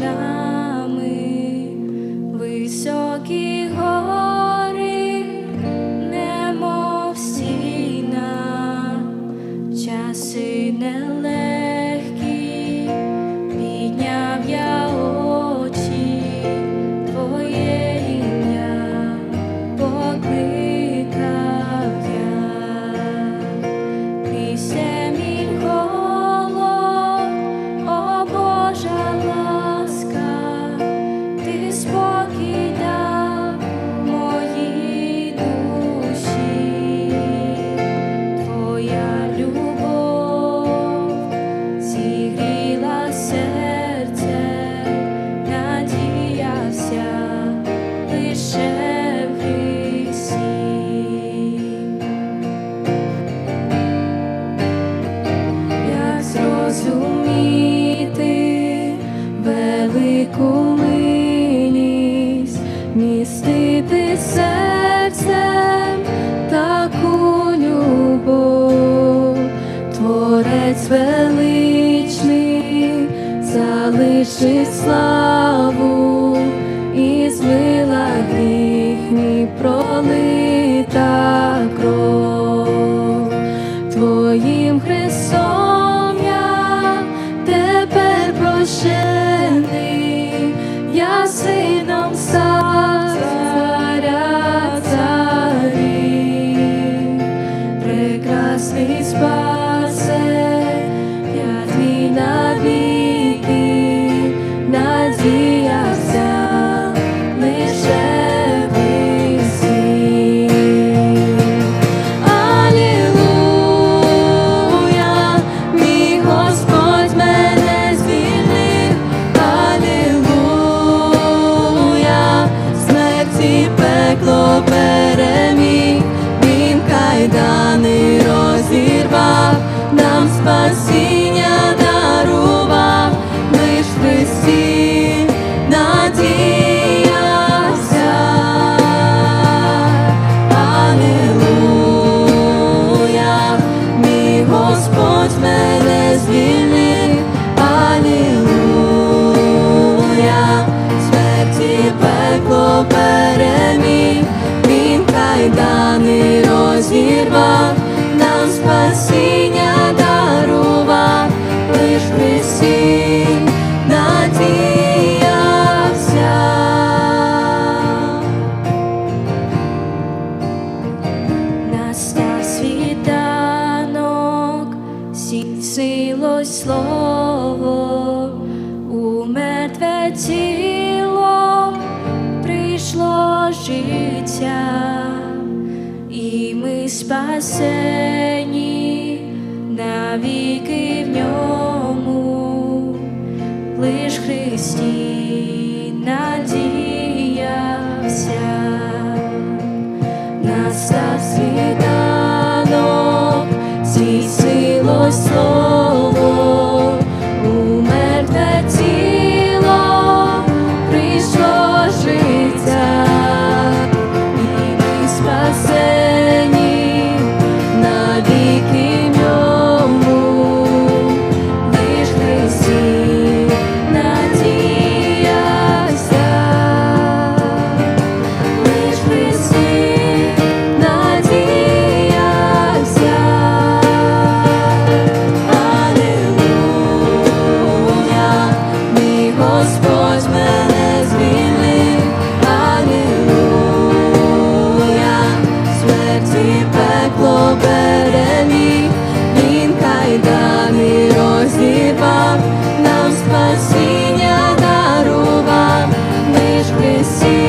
нами високі гори, немов стіна, часи не. Зуміти велику милість, містити серцем таку любов, творець величний, залишить славу. пролита кров твоїм Хрестом я тепер прощений, я сином царя царів, прекрасний спа. тіло прийшло життя, і ми спасені навіки в ньому, лиш Христі надіявся настав світанок, зі силою. see